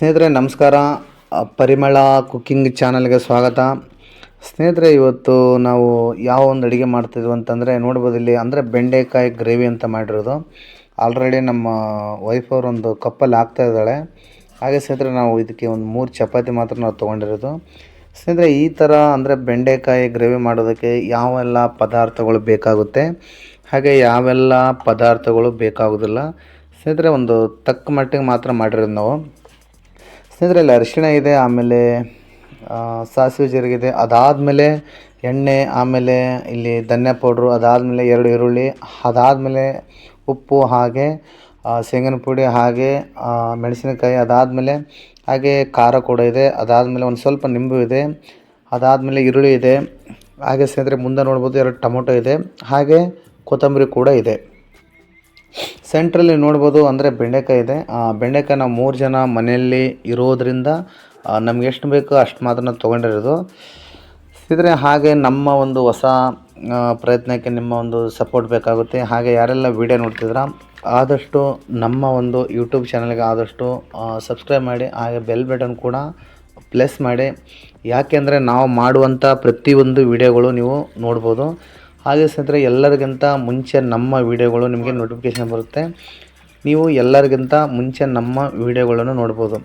ಸ್ನೇಹಿತರೆ, ನಮಸ್ಕಾರ. ಪರಿಮಳ ಕುಕ್ಕಿಂಗ್ ಚಾನಲ್ಗೆ ಸ್ವಾಗತ. ಸ್ನೇಹಿತರೆ, ಇವತ್ತು ನಾವು ಯಾವ ಒಂದು ಅಡುಗೆ ಮಾಡ್ತಿದ್ವಿ ಅಂತಂದರೆ, ನೋಡ್ಬೋದು ಇಲ್ಲಿ ಅಂದರೆ ಬೆಂಡೆಕಾಯಿ ಗ್ರೇವಿ ಅಂತ ಮಾಡಿರೋದು. ಆಲ್ರೆಡಿ ನಮ್ಮ ವೈಫ್ ಒಂದು ಕಪ್ಪಲ್ಲಿ ಹಾಕ್ತಾ ಇದ್ದಾಳೆ. ಹಾಗೆ ಸ್ನೇಹಿತರೆ, ನಾವು ಇದಕ್ಕೆ ಒಂದು ಮೂರು ಚಪಾತಿ ಮಾತ್ರ ನಾವು ತೊಗೊಂಡಿರೋದು. ಸ್ನೇಹಿತರೆ, ಈ ಥರ ಅಂದರೆ ಬೆಂಡೆಕಾಯಿ ಗ್ರೇವಿ ಮಾಡೋದಕ್ಕೆ ಯಾವೆಲ್ಲ ಪದಾರ್ಥಗಳು ಬೇಕಾಗುತ್ತೆ? ಹಾಗೆ ಯಾವೆಲ್ಲ ಪದಾರ್ಥಗಳು ಬೇಕಾಗೋದಿಲ್ಲ? ಸ್ನೇಹಿತರೆ, ಒಂದು ತಕ್ಕ ಮಟ್ಟಿಗೆ ಮಾತ್ರ ಮಾಡಿರೋದು ನಾವು. ಸ್ನೇಹಿತರೆ ಇಲ್ಲಿ ಅರಿಶಿಣ ಇದೆ, ಆಮೇಲೆ ಸಾಸಿವೆ ಜೀರಿಗೆ ಇದೆ. ಅದಾದಮೇಲೆ ಎಣ್ಣೆ, ಆಮೇಲೆ ಇಲ್ಲಿ ಧನ್ಯ ಪೌಡ್ರು, ಅದಾದಮೇಲೆ ಎರಡು ಈರುಳ್ಳಿ, ಅದಾದಮೇಲೆ ಉಪ್ಪು, ಹಾಗೆ ಶೇಂಗನ ಪುಡಿ, ಹಾಗೆ ಮೆಣಸಿನಕಾಯಿ, ಅದಾದಮೇಲೆ ಹಾಗೆ ಖಾರ ಕೂಡ ಇದೆ. ಅದಾದಮೇಲೆ ಒಂದು ಸ್ವಲ್ಪ ನಿಂಬು ಇದೆ. ಅದಾದಮೇಲೆ ಈರುಳ್ಳಿ ಇದೆ. ಹಾಗೆ ಸ್ನೇಹಿತರೆ, ಮುಂದೆ ನೋಡ್ಬೋದು ಎರಡು ಟೊಮೊಟೊ ಇದೆ. ಹಾಗೆ ಕೊತ್ತಂಬರಿ ಕೂಡ ಇದೆ. ಸೆಂಟ್ರಲ್ಲಿ ನೋಡ್ಬೋದು ಅಂದರೆ ಬೆಂಡೆಕಾಯಿ ಇದೆ. ಆ, ಬೆಂಡೆಕಾಯಿ ನಾವು ಮೂರು ಜನ ಮನೆಯಲ್ಲಿ ಇರೋದರಿಂದ ನಮ್ಗೆ ಎಷ್ಟು ಬೇಕೋ ಅಷ್ಟು ಮಾತ್ರ ನಾವು ತೊಗೊಂಡಿರೋದು. ಇದ್ರೆ ಹಾಗೆ ನಮ್ಮ ಒಂದು ಹೊಸ ಪ್ರಯತ್ನಕ್ಕೆ ನಿಮ್ಮ ಒಂದು ಸಪೋರ್ಟ್ ಬೇಕಾಗುತ್ತೆ. ಹಾಗೆ ಯಾರೆಲ್ಲ ವಿಡಿಯೋ ನೋಡ್ತಿದ್ರ ಆದಷ್ಟು ನಮ್ಮ ಒಂದು ಯೂಟ್ಯೂಬ್ ಚಾನಲ್ಗೆ ಆದಷ್ಟು ಸಬ್ಸ್ಕ್ರೈಬ್ ಮಾಡಿ ಹಾಗೆ ಬೆಲ್ ಬಟನ್ ಕೂಡ ಪ್ಲೆಸ್ ಮಾಡಿ. ಯಾಕೆಂದರೆ ನಾವು ಮಾಡುವಂಥ ಪ್ರತಿಯೊಂದು ವಿಡಿಯೋಗಳು ನೀವು ನೋಡ್ಬೋದು. ಹಾಗೆ ಸ್ನೇಹಿತರೆ, ಎಲ್ಲರಿಗಿಂತ ಮುಂಚೆ ನಮ್ಮ ವೀಡಿಯೋಗಳು ನಿಮಗೆ ನೋಟಿಫಿಕೇಷನ್ ಬರುತ್ತೆ. ನೀವು ಎಲ್ಲರಿಗಿಂತ ಮುಂಚೆ ನಮ್ಮ ವೀಡಿಯೋಗಳನ್ನು ನೋಡ್ಬೋದು.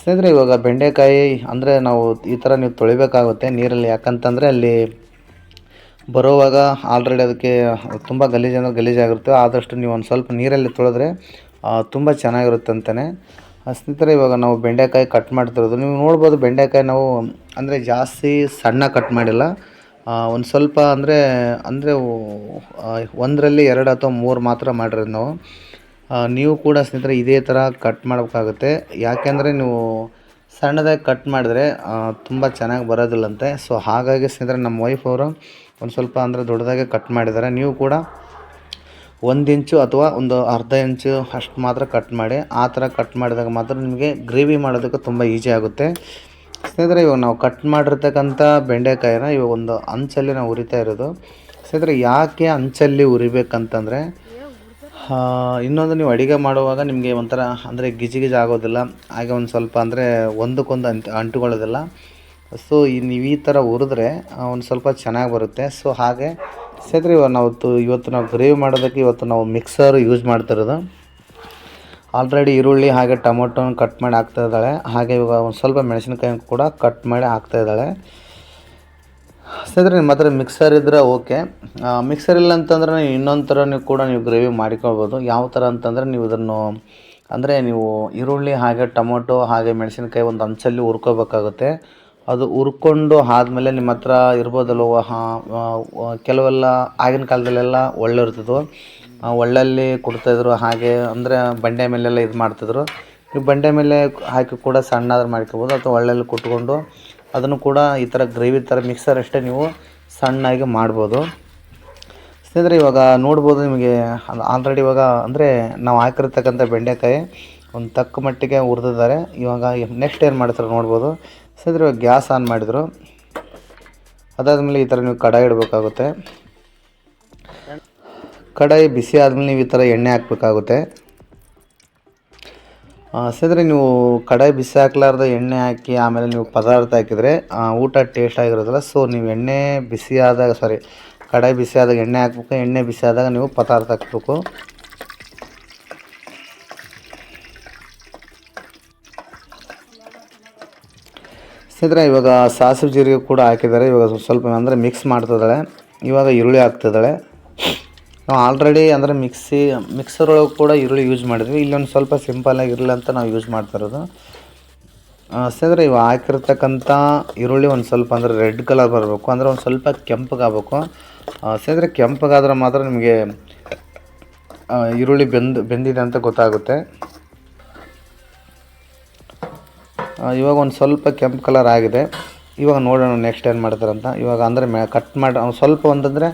ಸ್ನೇಹಿತರೆ, ಇವಾಗ ಬೆಂಡೆಕಾಯಿ ಅಂದರೆ ನಾವು ಈ ಥರ ನೀವು ತೊಳಿಬೇಕಾಗುತ್ತೆ ನೀರಲ್ಲಿ. ಯಾಕಂತಂದರೆ ಅಲ್ಲಿ ಬರೋವಾಗ ಆಲ್ರೆಡಿ ಅದಕ್ಕೆ ತುಂಬ ಗಲೀಜು ಅಂದರೆ ಗಲೀಜಾಗಿರುತ್ತೆ ಆದಷ್ಟು ನೀವು ಒಂದು ಸ್ವಲ್ಪ ನೀರಲ್ಲಿ ತೊಳೆದ್ರೆ ತುಂಬ ಚೆನ್ನಾಗಿರುತ್ತೆ ಅಂತಲೇ ಸ್ನೇಹಿತರೆ, ಇವಾಗ ನಾವು ಬೆಂಡೆಕಾಯಿ ಕಟ್ ಮಾಡ್ತಿರೋದು. ನೀವು ನೋಡ್ಬೋದು ಬೆಂಡೆಕಾಯಿ ನಾವು ಅಂದರೆ ಜಾಸ್ತಿ ಸಣ್ಣ ಕಟ್ ಮಾಡಿಲ್ಲ. ಒಂದು ಸ್ವಲ್ಪ ಅಂದರೆ ಅಂದರೆ ಒಂದರಲ್ಲಿ ಎರಡು ಅಥವಾ ಮೂರು ಮಾತ್ರ ಮಾಡಿರೋದು ನಾವು. ನೀವು ಕೂಡ ಸ್ನೇಹಿತರೆ ಇದೇ ಥರ ಕಟ್ ಮಾಡಬೇಕಾಗುತ್ತೆ. ಯಾಕೆಂದರೆ ನೀವು ಸಣ್ಣದಾಗಿ ಕಟ್ ಮಾಡಿದ್ರೆ ತುಂಬ ಚೆನ್ನಾಗಿ ಬರೋದಿಲ್ಲಂತೆ. ಸೊ ಹಾಗಾಗಿ ಸ್ನೇಹಿತರೆ ನಮ್ಮ ವೈಫ್ ಅವರು ಒಂದು ಸ್ವಲ್ಪ ಅಂದರೆ ದೊಡ್ಡದಾಗೆ ಕಟ್ ಮಾಡಿದ್ದಾರೆ. ನೀವು ಕೂಡ ಒಂದು ಇಂಚು ಅಥವಾ ಒಂದು ಅರ್ಧ ಇಂಚು ಅಷ್ಟು ಮಾತ್ರ ಕಟ್ ಮಾಡಿ, ಆ ಥರ ಕಟ್ ಮಾಡಿದಾಗ ಮಾತ್ರ ನಿಮಗೆ ಗ್ರೇವಿ ಮಾಡೋದಕ್ಕೆ ತುಂಬ ಈಸಿ ಆಗುತ್ತೆ. ಸ್ನೇಹಿತರೆ, ಇವಾಗ ನಾವು ಕಟ್ ಮಾಡಿರ್ತಕ್ಕಂಥ ಬೆಂಡೆಕಾಯಿನ ಇವಾಗ ಒಂದು ಅಂಚಲ್ಲಿ ನಾವು ಉರಿತಾ ಇರೋದು. ಸ್ನೇಹಿತರೆ, ಯಾಕೆ ಅಂಚಲ್ಲಿ ಉರಿಬೇಕಂತಂದರೆ ಇನ್ನೊಂದು ನೀವು ಅಡುಗೆ ಮಾಡುವಾಗ ನಿಮಗೆ ಒಂಥರ ಅಂದರೆ ಗಿಜಿ ಗಿಜಿ ಆಗೋದಿಲ್ಲ. ಹಾಗೆ ಒಂದು ಸ್ವಲ್ಪ ಅಂದರೆ ಒಂದಕ್ಕೊಂದು ಅಂಟ್, ಅಂಟುಕೊಳ್ಳೋದಿಲ್ಲ. ಸೊ ನೀವು ಈ ಥರ ಉರಿದ್ರೆ ಒಂದು ಸ್ವಲ್ಪ ಚೆನ್ನಾಗಿ ಬರುತ್ತೆ. ಸೊ ಹಾಗೆ, ಸ್ನೇಹಿತರೆ, ಇವಾಗ ನಾವು ಇವತ್ತು ನಾವು ಗ್ರೇವಿ ಮಾಡೋದಕ್ಕೆ ಇವತ್ತು ನಾವು ಮಿಕ್ಸರ್ ಯೂಸ್ ಮಾಡ್ತಿರೋದು. ಆಲ್ರೆಡಿ ಈರುಳ್ಳಿ ಹಾಗೆ ಟೊಮೊಟೊನ ಕಟ್ ಮಾಡಿ ಹಾಕ್ತಾ ಇದ್ದಾಳೆ. ಹಾಗೆ ಇವಾಗ ಒಂದು ಸ್ವಲ್ಪ ಮೆಣಸಿನಕಾಯಿ ಕೂಡ ಕಟ್ ಮಾಡಿ ಹಾಕ್ತಾ ಇದ್ದಾಳೆ. ಸ್ನೇಹಿತರೆ, ನಿಮ್ಮ ಹತ್ರ ಮಿಕ್ಸರ್ ಇದ್ದರೆ ಓಕೆ ಮಿಕ್ಸರ್ ಇಲ್ಲ ಅಂತಂದ್ರೆ ನೀವು ಇನ್ನೊಂದು ಥರ ನೀವು ಕೂಡ ನೀವು ಗ್ರೇವಿ ಮಾಡಿಕೊಳ್ಬೋದು ಯಾವ ಥರ ಅಂತಂದರೆ ನೀವು ಇದನ್ನು, ಅಂದರೆ ನೀವು ಈರುಳ್ಳಿ ಹಾಗೆ ಟೊಮೊಟೊ ಹಾಗೆ ಮೆಣಸಿನಕಾಯಿ ಒಂದು ಅಂಚಲ್ಲಿ ಹುರ್ಕೋಬೇಕಾಗುತ್ತೆ. ಅದು ಹುರ್ಕೊಂಡು ಆದಮೇಲೆ ನಿಮ್ಮ ಹತ್ರ ಇರ್ಬೋದಲ್ವ ಕೆಲವೆಲ್ಲ ಆಗಿನ ಕಾಲದಲ್ಲೆಲ್ಲ ಒಳ್ಳೆ ಇರ್ತಿದ್ವು ಒಳ್ಳಲ್ಲಿ ಕೊಡ್ತಾಯಿದ್ರು. ಹಾಗೆ ಅಂದರೆ ಬಂಡೆ ಮೇಲೆಲ್ಲ ಇದು ಮಾಡ್ತಿದ್ದರು ಈ ಬಂಡೆ ಮೇಲೆ ಹಾಕಿ ಕೂಡ ಸಣ್ಣದಾಗಿ ಮಾಡ್ಕೊಬೋದು ಅಥವಾ ಒಳ್ಳಲ್ಲಿ ಕುಟ್ಕೊಂಡು ಅದನ್ನು ಕೂಡ ಈ ಥರ ಗ್ರೇವಿ ಥರ ಮಿಕ್ಸರ್ ಅಷ್ಟೇ ನೀವು ಸಣ್ಣಾಗಿ ಮಾಡ್ಬೋದು. ಸ್ನೇಹಿತರೆ, ಇವಾಗ ನೋಡ್ಬೋದು ನಿಮಗೆ ಆಲ್ರೆಡಿ ಇವಾಗ ಅಂದರೆ ನಾವು ಹಾಕಿರ್ತಕ್ಕಂಥ ಬೆಂಡೆಕಾಯಿ ಒಂದು ತಕ್ಕ ಮಟ್ಟಿಗೆ ಹುರಿದಿದ್ದಾರೆ. ಇವಾಗ ನೆಕ್ಸ್ಟ್ ಏನು ಮಾಡ್ತಾರೆ ನೋಡ್ಬೋದು. ಸ್ನೇಹಿತರೆ, ಇವಾಗ ಗ್ಯಾಸ್ ಆನ್ ಮಾಡಿದರು. ಅದಾದಮೇಲೆ ಈ ಥರ ನೀವು ಕಡಾಯಿ ಇಡಬೇಕಾಗುತ್ತೆ. ಕಡಾಯಿ ಬಿಸಿ ಆದಮೇಲೆ ನೀವು ಈ ಥರ ಎಣ್ಣೆ ಹಾಕಬೇಕಾಗುತ್ತೆ. ಸದ್ರೆ ನೀವು ಕಡಾಯಿ ಬಿಸಿ ಹಾಕ್ಲಾರ್ದ ಎಣ್ಣೆ ಹಾಕಿ ಆಮೇಲೆ ನೀವು ಪದಾರ್ಥ ಹಾಕಿದರೆ ಊಟ ಟೇಸ್ಟ್ ಆಗಿರೋದಿಲ್ಲ. ಸೊ ನೀವು ಎಣ್ಣೆ ಬಿಸಿ ಆದಾಗ ಸಾರಿ ಕಡಾಯಿ ಬಿಸಿ ಆದಾಗ ಎಣ್ಣೆ ಹಾಕ್ಬೇಕು, ಎಣ್ಣೆ ಬಿಸಿ ಆದಾಗ ನೀವು ಪದಾರ್ಥ ಹಾಕಬೇಕು. ಸ್ನೇಹಿತರೆ, ಇವಾಗ ಸಾಸಿವೆ ಜೀರಿಗೆ ಕೂಡ ಹಾಕಿದ್ದಾರೆ. ಇವಾಗ ಸ್ವಲ್ಪ ಅಂದರೆ ಮಿಕ್ಸ್ ಮಾಡ್ತಿದ್ದಾಳೆ. ಇವಾಗ ಈರುಳ್ಳಿ ಹಾಕ್ತಿದ್ದಾಳೆ. ನಾವು ಆಲ್ರೆಡಿ ಅಂದರೆ ಮಿಕ್ಸಿ ಮಿಕ್ಸರ್ ಒಳಗೆ ಕೂಡ ಈರುಳ್ಳಿ ಯೂಸ್ ಮಾಡಿದ್ವಿ. ಇಲ್ಲೊಂದು ಸ್ವಲ್ಪ ಸಿಂಪಲ್ಲಾಗಿ ಇರಲಿ ಅಂತ ನಾವು ಯೂಸ್ ಮಾಡ್ತಾ ಇರೋದು. ಸ್ನೇಹಿತರೆ, ಇವು ಹಾಕಿರ್ತಕ್ಕಂಥ ಈರುಳ್ಳಿ ಒಂದು ಸ್ವಲ್ಪ ಅಂದರೆ ರೆಡ್ ಕಲರ್ ಬರಬೇಕು. ಅಂದರೆ ಒಂದು ಸ್ವಲ್ಪ ಕೆಂಪಗಾಗಬೇಕು ಸ್ನೇಹಿತರೆ ಕೆಂಪಗಾದ್ರೆ ಮಾತ್ರ ನಿಮಗೆ ಈರುಳ್ಳಿ ಬೆಂದು, ಬೆಂದಿದೆ ಅಂತ ಗೊತ್ತಾಗುತ್ತೆ. ಇವಾಗ ಒಂದು ಸ್ವಲ್ಪ ಕೆಂಪು ಕಲರ್ ಆಗಿದೆ. ಇವಾಗ ನೋಡೋಣ ನೆಕ್ಸ್ಟ್ ಏನು ಮಾಡ್ತಾರಂತ. ಇವಾಗ ಅಂದರೆ ಮೆ ಕಟ್ ಮಾಡಿ ಸ್ವಲ್ಪ ಒಂದಂದರೆ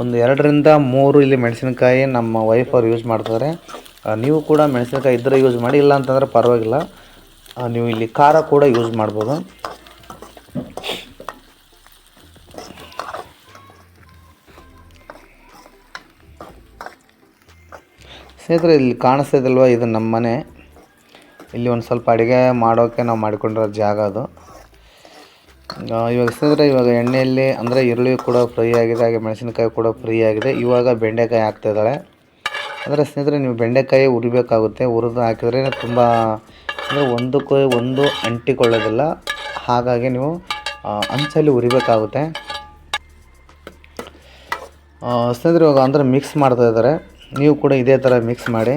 ಒಂದು ಎರಡರಿಂದ ಮೂರು ಇಲ್ಲಿ ಮೆಣಸಿನಕಾಯಿ ನಮ್ಮ ವೈಫ್ ಅವ್ರು ಯೂಸ್ ಮಾಡ್ತಾರೆ ನೀವು ಕೂಡ ಮೆಣಸಿನಕಾಯಿ ಇದ್ದರೆ ಯೂಸ್ ಮಾಡಿ, ಇಲ್ಲ ಅಂತಂದರೆ ಪರವಾಗಿಲ್ಲ. ನೀವು ಇಲ್ಲಿ ಖಾರ ಕೂಡ ಯೂಸ್ ಮಾಡ್ಬೋದು. ಸ್ನೇಹಿತರೆ, ಇಲ್ಲಿ ಕಾಣಿಸ್ತಾ ಇದಲ್ವ ಇದು ನಮ್ಮ ಮನೆ ಇಲ್ಲಿ ಒಂದು ಸ್ವಲ್ಪ ಅಡುಗೆ ಮಾಡೋಕ್ಕೆ ನಾವು ಮಾಡಿಕೊಂಡಿರೋ ಜಾಗ ಅದು. ಇವಾಗ ಸ್ನೇಹಿತರೆ ಇವಾಗ ಎಣ್ಣೆಯಲ್ಲಿ ಅಂದರೆ ಈರುಳ್ಳಿ ಕೂಡ ಫ್ರೈ ಆಗಿದೆ, ಹಾಗೆ ಮೆಣಸಿನಕಾಯಿ ಕೂಡ ಫ್ರೈ ಆಗಿದೆ. ಇವಾಗ ಬೆಂಡೆಕಾಯಿ ಹಾಕ್ತಾ ಇದ್ದಾಳೆ ಅಂದರೆ ಸ್ನೇಹಿತರೆ ನೀವು ಬೆಂಡೆಕಾಯಿ ಉರಿಬೇಕಾಗುತ್ತೆ ಹುರಿದು ಹಾಕಿದ್ರೆ ತುಂಬ, ಅಂದರೆ ಒಂದಕ್ಕೂ ಒಂದು ಅಂಟಿಕೊಳ್ಳೋದಿಲ್ಲ. ಹಾಗಾಗಿ ನೀವು ಅಂಚಲ್ಲಿ ಉರಿಬೇಕಾಗುತ್ತೆ ಸ್ನೇಹಿತರೆ ಇವಾಗ ಅಂದರೆ ಮಿಕ್ಸ್ ಮಾಡ್ತಾ ಇದ್ದಾರೆ. ನೀವು ಕೂಡ ಇದೇ ಥರ ಮಿಕ್ಸ್ ಮಾಡಿ.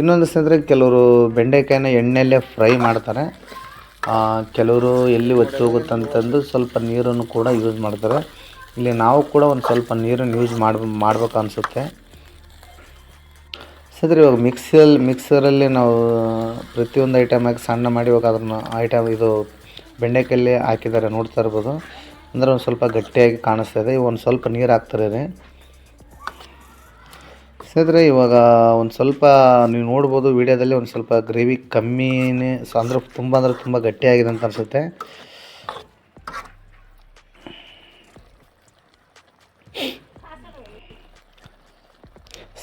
ಇನ್ನೊಂದು ಸ್ನೇಹಿತರೆ, ಕೆಲವರು ಬೆಂಡೆಕಾಯಿನ ಎಣ್ಣೆಯಲ್ಲೇ ಫ್ರೈ ಮಾಡ್ತಾರೆ. ಕೆಲವರು ಎಲ್ಲಿ ಒತ್ತಿ ಹೋಗುತ್ತಂತಂದು ಸ್ವಲ್ಪ ನೀರನ್ನು ಕೂಡ ಯೂಸ್ ಮಾಡ್ತಾರೆ. ಇಲ್ಲಿ ನಾವು ಕೂಡ ಒಂದು ಸ್ವಲ್ಪ ನೀರನ್ನು ಯೂಸ್ ಮಾಡ್, ಮಾಡ್ಬೇಕು ಅನಿಸುತ್ತೆ. ಸ್ನೇಹಿತರೆ, ಇವಾಗ ಮಿಕ್ಸಿಯಲ್ಲಿ ಮಿಕ್ಸರಲ್ಲಿ ನಾವು ಪ್ರತಿಯೊಂದು ಐಟಮ್ ಹಾಕಿ ಸಣ್ಣ ಮಾಡಿ ಇವಾಗ ಅದನ್ನು ಐಟಮ್ ಇದು ಬೆಂಡೆಕಾಯಲ್ಲಿ ಹಾಕಿದ್ದಾರೆ ನೋಡ್ತಾ ಇರ್ಬೋದು. ಅಂದರೆ ಒಂದು ಸ್ವಲ್ಪ ಗಟ್ಟಿಯಾಗಿ ಕಾಣಿಸ್ತಾ ಇದೆ. ಒಂದು ಸ್ವಲ್ಪ ನೀರು ಹಾಕ್ತಾರೆ ಸ್ನೇಹಿತರೆ, ಇವಾಗ ಒಂದು ಸ್ವಲ್ಪ ನೀವು ನೋಡ್ಬೋದು ವೀಡಿಯೋದಲ್ಲಿ ಒಂದು ಸ್ವಲ್ಪ ಗ್ರೇವಿ ಕಮ್ಮಿನೇ, ಸೊ ಅಂದರೆ ತುಂಬ ಅಂದರೆ ತುಂಬ ಗಟ್ಟಿಯಾಗಿದೆ ಅಂತ ಅನಿಸುತ್ತೆ.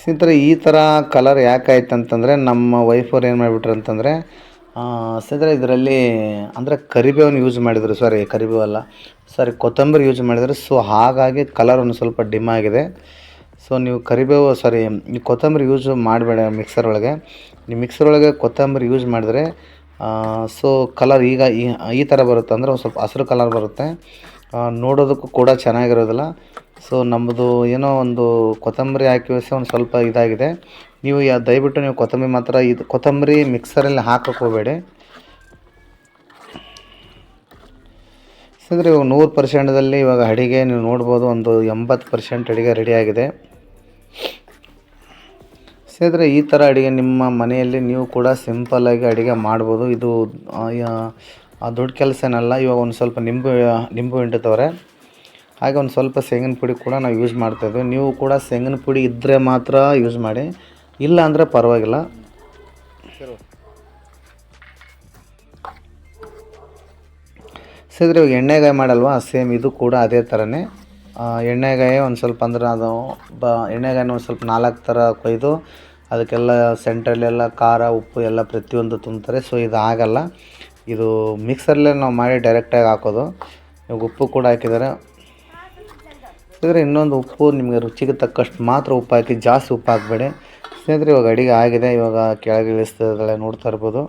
ಸ್ನೇಹಿತರೆ, ಈ ಥರ ಕಲರ್ ಯಾಕಾಯ್ತು ಅಂತಂದರೆ, ನಮ್ಮ ವೈಫವ್ರು ಏನು ಮಾಡಿಬಿಟ್ರು ಅಂತಂದರೆ ಸ್ನೇಹಿತರೆ, ಇದರಲ್ಲಿ ಅಂದರೆ ಕರಿಬೇವನ್ನು ಯೂಸ್ ಮಾಡಿದರು. ಸಾರಿ ಕರಿಬೇವು ಅಲ್ಲ. ಸಾರಿ ಕೊತ್ತಂಬರಿ ಯೂಸ್ ಮಾಡಿದರು. ಸೊ ಹಾಗಾಗಿ ಕಲರ್ ಒಂದು ಸ್ವಲ್ಪ ಡಿಮ್ ಆಗಿದೆ. ಸೊ ನೀವು ಕರಿಬೇವು ಸಾರಿ ನೀವು ಕೊತ್ತಂಬರಿ ಯೂಸ್ ಮಾಡಬೇಡ ಮಿಕ್ಸರ್ ಒಳಗೆ. ನೀವು ಮಿಕ್ಸರ್ ಒಳಗೆ ಕೊತ್ತಂಬರಿ ಯೂಸ್ ಮಾಡಿದ್ರೆ ಸೊ ಕಲರ್ ಈಗ ಈ ಈ ಥರ ಬರುತ್ತೆ. ಅಂದರೆ ಒಂದು ಸ್ವಲ್ಪ ಹಸಿರು ಕಲರ್ ಬರುತ್ತೆ. ನೋಡೋದಕ್ಕೂ ಕೂಡ ಚೆನ್ನಾಗಿರೋದಿಲ್ಲ. ಸೊ ನಮ್ಮದು ಏನೋ ಒಂದು ಕೊತ್ತಂಬರಿ ಹಾಕಿ ಒಂದು ಸ್ವಲ್ಪ ಇದಾಗಿದೆ. ನೀವು ಯಾ, ದಯವಿಟ್ಟು ನೀವು ಕೊತ್ತಂಬರಿ ಮಾತ್ರ ಇದು, ಕೊತ್ತಂಬರಿ ಮಿಕ್ಸರಲ್ಲಿ ಹಾಕಕ್ಕೆ ಹೋಗಬೇಡಿ. ಅಂದರೆ ಇವಾಗ ನೂರು ಪರ್ಸೆಂಟದಲ್ಲಿ ಇವಾಗ ಅಡಿಗೆ ನೀವು ನೋಡ್ಬೋದು, ಒಂದು ಎಂಬತ್ತು ಪರ್ಸೆಂಟ್ ಅಡಿಗೆ ರೆಡಿಯಾಗಿದೆ ಸ್ನೇಹಿತರೆ, ಈ ಥರ ಅಡುಗೆ ನಿಮ್ಮ ಮನೆಯಲ್ಲಿ ನೀವು ಕೂಡ ಸಿಂಪಲ್ಲಾಗಿ ಅಡುಗೆ ಮಾಡ್ಬೋದು. ಇದು ದೊಡ್ಡ ಕೆಲಸ ಏನಲ್ಲ ಇವಾಗ ಒಂದು ಸ್ವಲ್ಪ ನಿಂಬು ನಿಂಬು ಹಿಂಡುತ್ತವ್ರೆ ಹಾಗೆ ಒಂದು ಸ್ವಲ್ಪ ಶೇಂಗಿನ ಪುಡಿ ಕೂಡ ನಾವು ಯೂಸ್ ಮಾಡ್ತಾಯಿದ್ವಿ ನೀವು ಕೂಡ ಶೇಂಗಿನ ಪುಡಿ ಇದ್ದರೆ ಮಾತ್ರ ಯೂಸ್ ಮಾಡಿ. ಇಲ್ಲ ಅಂದರೆ ಪರವಾಗಿಲ್ಲ. ಸಿದ್ರೆ ಇವಾಗ ಎಣ್ಣೆಗಾಯಿ ಮಾಡಲ್ವಾ? ಸೇಮ್ ಇದು ಕೂಡ ಅದೇ ಥರನೇ ಎಣ್ಣೆಗಾಯಿ ಒಂದು ಸ್ವಲ್ಪ ಅಂದ್ರೆ ಅದು ಬ, ಎಣ್ಣೆಗಾಯಿನ ಒಂದು ಸ್ವಲ್ಪ ನಾಲ್ಕು ಥರ ಕೊಯ್ದು ಅದಕ್ಕೆಲ್ಲ ಸೆಂಟ್ರಲ್ಲೆಲ್ಲ ಖಾರ, ಉಪ್ಪು ಎಲ್ಲ ಪ್ರತಿಯೊಂದು ತುಂಬ್ತಾರೆ. ಸೊ ಇದು ಆಗಲ್ಲ ಇದು ಮಿಕ್ಸರ್ಲೇ ನಾವು ಮಾಡಿ ಡೈರೆಕ್ಟಾಗಿ ಹಾಕೋದು. ಇವಾಗ ಉಪ್ಪು ಕೂಡ ಹಾಕಿದ್ದಾರೆ. ಸ್ನೇಹಿತರೆ, ಇನ್ನೊಂದು ಉಪ್ಪು ನಿಮಗೆ ರುಚಿಗೆ ತಕ್ಕಷ್ಟು ಮಾತ್ರ ಉಪ್ಪು ಹಾಕಿ, ಜಾಸ್ತಿ ಉಪ್ಪು ಹಾಕಬೇಡಿ. ಸ್ನೇಹಿತರೆ, ಇವಾಗ ಅಡಿಗೆ ಆಗಿದೆ. ಇವಾಗ ಕೆಳಗೆ ಇಳಿಸ್ತಿದ್ದಾಳೆ ನೋಡ್ತಾ ಇರ್ಬೋದು.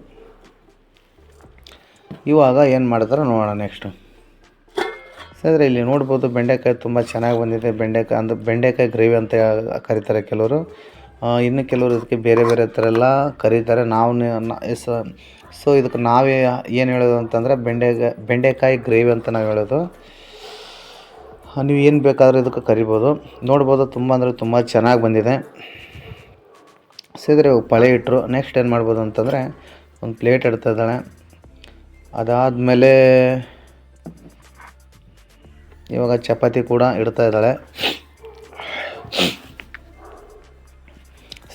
ಇವಾಗ ಏನು ಮಾಡ್ತಾರೆ ನೋಡೋಣ ನೆಕ್ಸ್ಟು ಸ್ನೇಹಿತರೆ, ಇಲ್ಲಿ ನೋಡ್ಬೋದು ಬೆಂಡೆಕಾಯಿ ತುಂಬ ಚೆನ್ನಾಗಿ ಬಂದಿದೆ. ಬೆಂಡೆಕಾಯಿ ಅಂದರೆ ಬೆಂಡೆಕಾಯಿ ಗ್ರೇವಿ ಅಂತ ಕರೀತಾರೆ ಕೆಲವರು. ಇನ್ನು ಕೆಲವರು ಇದಕ್ಕೆ ಬೇರೆ ಬೇರೆ ಥರ ಎಲ್ಲ ಕರೀತಾರೆ. ನಾವು ಸೊ ಇದಕ್ಕೆ ನಾವೇ ಏನು ಹೇಳೋದು ಅಂತಂದರೆ ಬೆಂಡೆಕಾಯಿ ಬೆಂಡೆಕಾಯಿ ಗ್ರೇವಿ ಅಂತ ನಾವು ಹೇಳೋದು. ನೀವು ಏನು ಬೇಕಾದರೂ ಇದಕ್ಕೆ ಕರಿಬೋದು. ನೋಡ್ಬೋದು, ತುಂಬ ಅಂದರೆ ತುಂಬ ಚೆನ್ನಾಗಿ ಬಂದಿದೆ. ಸಿದ್ರೆ ಪಳೆ ಇಟ್ಟರು ನೆಕ್ಸ್ಟ್ ಏನು ಮಾಡ್ಬೋದು ಅಂತಂದರೆ ಒಂದು ಪ್ಲೇಟ್ ಇಡ್ತಾ ಇದ್ದಾಳೆ. ಅದಾದಮೇಲೆ ಇವಾಗ ಚಪಾತಿ ಕೂಡ ಇಡ್ತಾ ಇದ್ದಾಳೆ.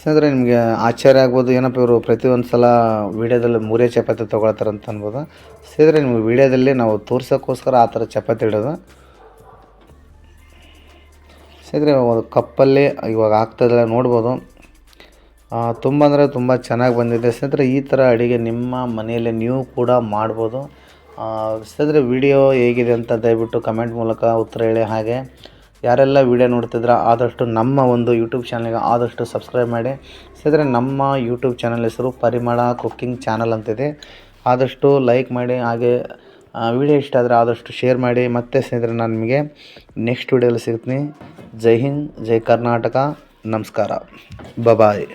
ಸ್ನೇಹಿತರೆ, ನಿಮಗೆ ಆಶ್ಚರ್ಯ ಆಗ್ಬೋದು. ಏನಪ್ಪ, ಇವರು ಪ್ರತಿಯೊಂದು ಸಲ ವೀಡಿಯೋದಲ್ಲಿ ಮೂರೇ ಚಪಾತಿ ಅಂತ ಅನ್ಬೋದು. ಸೇದ್ರೆ ನಿಮಗೆ ವೀಡಿಯೋದಲ್ಲಿ ನಾವು ತೋರ್ಸೋಕ್ಕೋಸ್ಕರ ಆ ಥರ ಚಪಾತಿ ಇಡೋದು. ಸೇದ್ರೆ ಒಂದು ಕಪ್ಪಲ್ಲಿ ಇವಾಗ ಆಗ್ತದೆ ನೋಡ್ಬೋದು. ತುಂಬ ಅಂದರೆ ತುಂಬ ಚೆನ್ನಾಗಿ ಬಂದಿದೆ. ಸ್ನೇಹಿತರೆ, ಈ ಥರ ಅಡುಗೆ ನಿಮ್ಮ ಮನೆಯಲ್ಲಿ ನೀವು ಕೂಡ ಮಾಡ್ಬೋದು. ಸ್ನೇಹಿತರೆ, ವಿಡಿಯೋ ಹೇಗಿದೆ ಅಂತ ದಯವಿಟ್ಟು ಕಮೆಂಟ್ ಮೂಲಕ ಉತ್ತರ ಹೇಳಿ. ಹಾಗೆ ಯಾರೆಲ್ಲ ವಿಡಿಯೋ ನೋಡ್ತಿದ್ರ ಆದಷ್ಟು ನಮ್ಮ ಒಂದು ಯೂಟ್ಯೂಬ್ ಚಾನಲ್ಗೆ ಆದಷ್ಟು ಸಬ್ಸ್ಕ್ರೈಬ್ ಮಾಡಿ. ಸ್ನೇಹಿತರೆ, ನಮ್ಮ ಯೂಟ್ಯೂಬ್ ಚಾನಲ್ ಹೆಸರು ಪರಿಮಳ ಕುಕ್ಕಿಂಗ್ ಚಾನಲ್ ಅಂತಿದೆ. ಆದಷ್ಟು ಲೈಕ್ ಮಾಡಿ, ಹಾಗೆ ವಿಡಿಯೋ ಇಷ್ಟ ಆದರೆ ಆದಷ್ಟು ಶೇರ್ ಮಾಡಿ. ಮತ್ತೆ ಸ್ನೇಹಿತರೆ, ನಾನು ನಿಮಗೆ ನೆಕ್ಸ್ಟ್ ವಿಡಿಯೋಲಿ ಸಿಗ್ತೀನಿ. ಜೈ ಹಿಂದ್, ಜೈ ಕರ್ನಾಟಕ. ನಮಸ್ಕಾರ. ಬಬಾಯ್